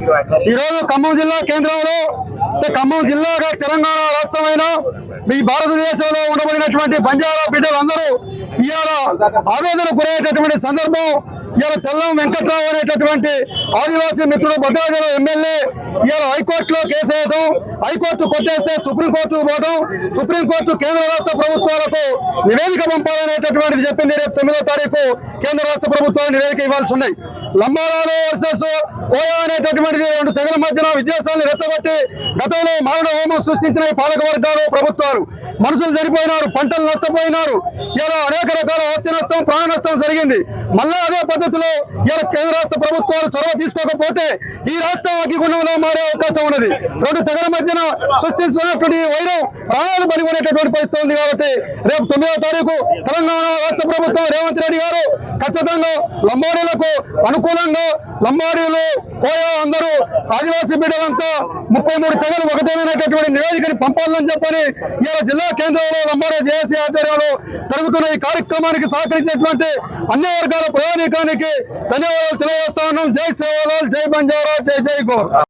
ఈరోజు ఖమ్మం జిల్లా కేంద్రంలో ఖమ్మం జిల్లాగా తెలంగాణ రాష్ట్రమైన మీ భారతదేశంలో ఉండబడినటువంటి బంజారా బిడ్డలందరూ ఇవాళ ఆవేదన గురయ్యేటటువంటి సందర్భం ఇవాళ తెల్లం వెంకట్రావు అనేటటువంటి ఆదివాసీ మిత్రుడు భద్రాచలం ఎమ్మెల్యే ఇవాళ హైకోర్టులో కేసు వేయడం హైకోర్టు కొట్టేస్తే సుప్రీంకోర్టు పోవడం సుప్రీంకోర్టు కేంద్ర రాష్ట్ర ప్రభుత్వాలకు నివేదిక పంపాలనేటటువంటిది చెప్పింది రేపు తొమ్మిదో తారీఖు. ప్రభుత్వం నివేదిక ఇవ్వాల్సి ఉన్నాయి. లంబాడాలు వర్సెస్ కోయా అనేటటువంటిది రెండు తెగల మధ్యన విద్యాసాలను రెచ్చగొట్టి గతంలో మారణ హోమం సృష్టించిన పాలక వర్గాలు ప్రభుత్వాలు. మనుషులు చనిపోయినారు పంటలు నష్టపోయినారు. ఇలా అనేక రకాల ఆస్తి నష్టం ప్రాణ నష్టం జరిగింది. మళ్ళా అదే పద్ధతిలో ఇలా కేంద్ర రాష్ట్ర ప్రభుత్వాలు చొరవ తీసుకోకపోతే ఈ రాష్ట్రం అగ్గిగుండంలో మారే అవకాశం ఉన్నది. రెండు తెగల మధ్యన సృష్టిస్తున్నటువంటి వైరం ప్రాణాలు బలిగొనేటటువంటి పరిస్థితి ఉంది కాబట్టి రేపు తొమ్మిదవ తారీఖు తెలంగాణ రాష్ట్ర ప్రభుత్వం రేవంత్ రెడ్డి గారు ఖచ్చితంగా లంబాడీలకు అనుకూలంగా లంబాడీలు కోయ అందరూ ఆదివాసీ బిడ్డలంతా ముప్పై మూడు తెగలు ఒకటేనటువంటి నివేదికని పంపాలని చెప్పని ఇలా జిల్లా కేంద్రంలో లంబాడీ జేఏసీ ఆధ్వర్యంలో జరుగుతున్న ఈ కార్యక్రమానికి సహకరించినటువంటి అన్ని వర్గాల ప్రయాణికానికి ధన్యవాదాలు తెలియజేస్తా ఉన్నాం. జై సేవలాల్ జై బంజారా జై జై గోర్.